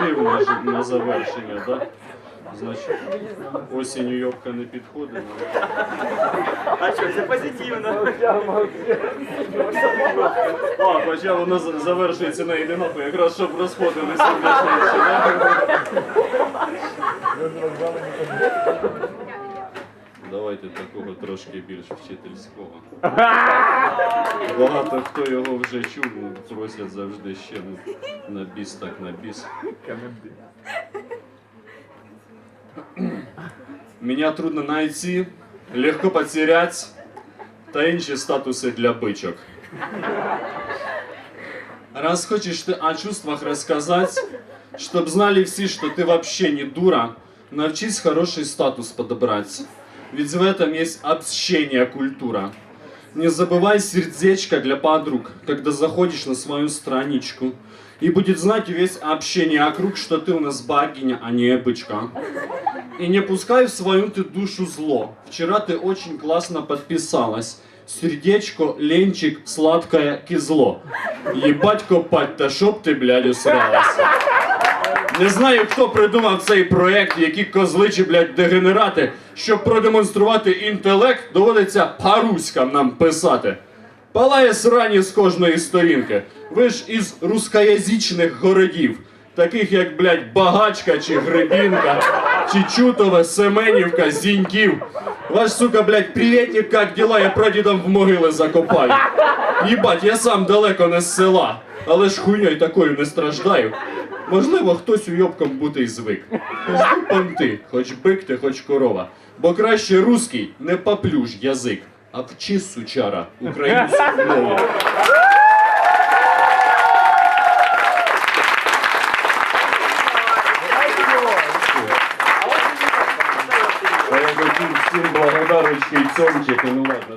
позитивне ж на завершення, так? Значить, осінню йобка не підходить. А що, це позитивно. А, хоча воно за- завершується на єдиноку, якраз щоб розходилися да? Давайте такого трошки більш вчительського. Багато хто його вже чув, ну, просять завжди ще ну, на біс, так на біс. Меня трудно найти, легко потерять та інші статуси для бичок. Раз хочешь ты о чувствах рассказать, чтоб знали все, что ты вообще не дура, научись хороший статус подобрать. Ведь в этом есть общение культура. Не забывай сердечко для подруг, когда заходишь на свою страничку. И будет знать весь общение округ, что ты у нас богиня, а не бычка. И не пускай в свою ты душу зло. Вчера ты очень классно подписалась. Сердечко, ленчик, сладкое кизло. Ебать копать, та щоб ти, блядь, усралась. Не знаю, хто придумав цей проект, які козли чи, блядь, дегенерати. Щоб продемонструвати інтелект, доводиться паруськам нам писати. Палає срані з кожної сторінки. Ви ж із рускоязичних городів, таких як, блядь, Багачка чи Гребінка, чи Чутове, Семенівка, Зіньків. Ваш, сука, блядь, привітник, як діла, я прадідом в могили закопаю. Їбать, я сам далеко не з села, але ж хуйньою такою не страждаю. Можливо, хтось уйобком бути й звик. Пизду понти, хоч бик ти, хоч корова. Бо краще руський не поплюж язик, а вчи, сучара, українську мову. Всім благодарочки і цьомчики, ну ладно.